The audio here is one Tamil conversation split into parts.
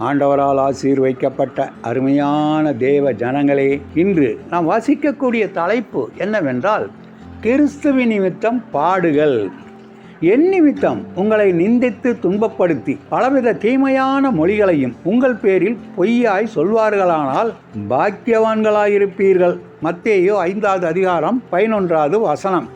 ஆண்டவரால் ஆசீர் வைக்கப்பட்ட அருமையான தேவ ஜனங்களே இன்று நாம் வாசிக்கக்கூடிய தலைப்பு என்னவென்றால் கிறிஸ்துவின் நிமித்தம் பாடுகள். என் நிமித்தம் உங்களை நிந்தித்து துன்பப்படுத்தி பலவித தீமையான மொழிகளையும் உங்கள் பேரில் பொய்யாய் சொல்வார்களானால் பாக்கியவான்களாயிருப்பீர்கள். மத்தேயோ ஐந்தாவது அதிகாரம் பதினொன்றாவது வசனம்.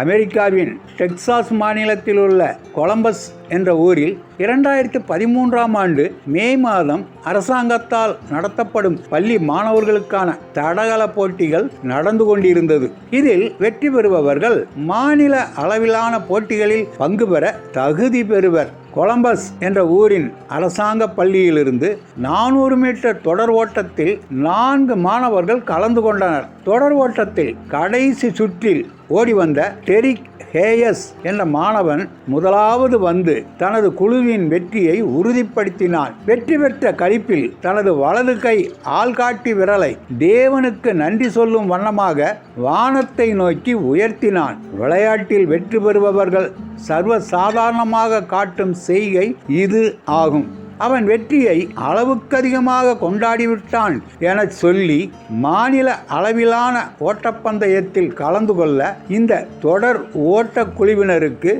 அமெரிக்காவின் டெக்சாஸ் மாநிலத்தில் உள்ள கொலம்பஸ் என்ற ஊரில் இரண்டாயிரத்து பதிமூன்றாம் ஆண்டு மே மாதம் அரசாங்கத்தால் நடத்தப்படும் பள்ளி மாணவர்களுக்கான தடகள போட்டிகள் நடந்து கொண்டிருந்தது. இதில் வெற்றி பெறுபவர்கள் மாநில அளவிலான போட்டிகளில் பங்கு பெற தகுதி பெறுவர். கொலம்பஸ் என்ற ஊரின் அரசாங்க பள்ளியிலிருந்து நானூறு மீட்டர் தொடர் ஓட்டத்தில் நான்கு மாணவர்கள் கலந்து கொண்டனர். தொடர் ஓட்டத்தில் கடைசி சுற்றில் ஓடி வந்த டெரிக் ஹேயஸ் என்ற மாணவன் முதலாவது வந்து தனது குழுவின் வெற்றியை உறுதிப்படுத்தினான். வெற்றி பெற்ற கழிப்பில் தனது வலது கை ஆள்காட்டி விரலை தேவனுக்கு நன்றி சொல்லும் வண்ணமாக வானத்தை நோக்கி உயர்த்தினான். விளையாட்டில் வெற்றி பெறுபவர்கள் சர்வ சாதாரணமாக காட்டும் செய்கை இது ஆகும். அவன் வெற்றியை அளவுக்கதிகமாக கொண்டாடிவிட்டான் என சொல்லி மாநில அளவிலான ஓட்டப்பந்தயத்தில் கலந்து கொள்ள இந்த தொடர் ஓட்ட குழுவினருக்கு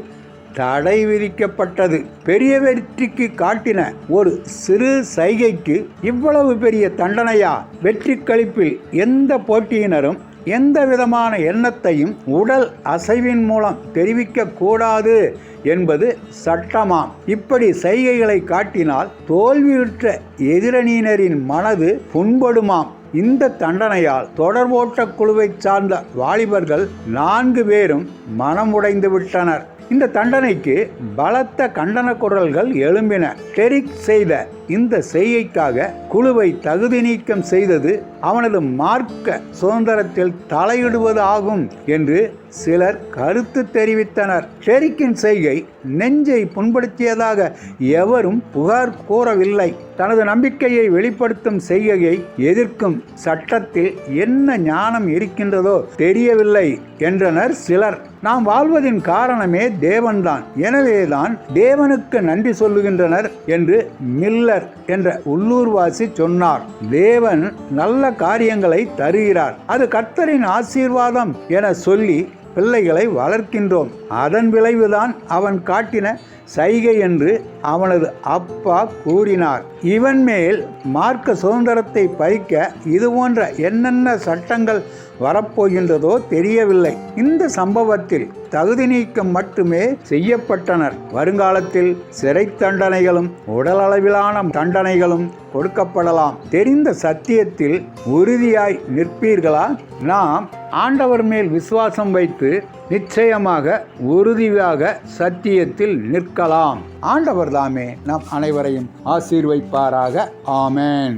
தடை விதிக்கப்பட்டது. பெரிய வெற்றிக்கு காட்டின ஒரு சிறு சைகைக்கு இவ்வளவு பெரிய தண்டனையா? வெற்றி கழிப்பில் எந்த போட்டியினரும் எந்த விதமான எண்ணத்தையும் உடல் அசைவின் மூலம் தெரிவிக்கக்கூடாது என்பது சட்டமாம். இப்படி செய்கைகளை காட்டினால் தோல்வியுற்ற எதிரணியினரின் மனது புண்படுமாம். இந்த தண்டனையால் தொடர்போட்ட குழுவை சார்ந்த வாலிபர்கள் நான்கு பேரும் மனம் விட்டனர் இந்த தண்டனைக்கு பலத்த கண்டன குரல்கள் எழும்பின. டெரிக் செய்த இந்த செய்கைக்காக குழுவை தகுதி நீக்கம் செய்தது அவனது மார்க்க சுதந்திரத்தில் தலையிடுவது ஆகும் என்று சிலர் கருத்து தெரிவித்தனர். ஷெரிக்கின் செய்கை நெஞ்சை புண்படுத்தியதாக எவரும் புகார் கூறவில்லை. தனது நம்பிக்கையை வெளிப்படுத்தும் செய்கையை எதிர்க்கும் சட்டத்தில் என்ன ஞானம் இருக்கின்றதோ தெரியவில்லை என்றனர் சிலர். நாம் வாழ்வதின் காரணமே தேவன்தான். எனவேதான் தேவனுக்கு நன்றி சொல்லுகின்றனர் என்று மில்ல மில்லர் என்ற உள்ளூர்வாசி சொன்னார். தேவன் நல்ல காரியங்களை தருகிறார். அது கர்த்தரின் ஆசீர்வாதம் என சொல்லி பிள்ளைகளை வளர்க்கின்றோம். அதன் விளைவுதான் அவன் காட்டின சைகை என்று அவனது அப்பா கூறினார். இவன் மேல் மார்க்க சுதந்திரத்தை பறிக்க இது போன்ற என்னென்ன சட்டங்கள் வரப்போகின்றதோ தெரியவில்லை. இந்த சம்பவத்தில் தகுதி நீக்கம் மட்டுமே செய்யப்பட்டனர். வருங்காலத்தில் சிறை தண்டனைகளும் உடலளவிலான தண்டனைகளும் கொடுக்கப்படலாம். தெரிந்த சத்தியத்தில் உறுதியாய் நிற்பீர்களா? நாம் ஆண்டவர் மேல் விசுவாசம் வைத்து நிச்சயமாக உறுதியாக சத்தியத்தில் நிற்கலாம். ஆண்டவர் தாமே நம் அனைவரையும் ஆசீர்வைப்பாராக. ஆமேன்.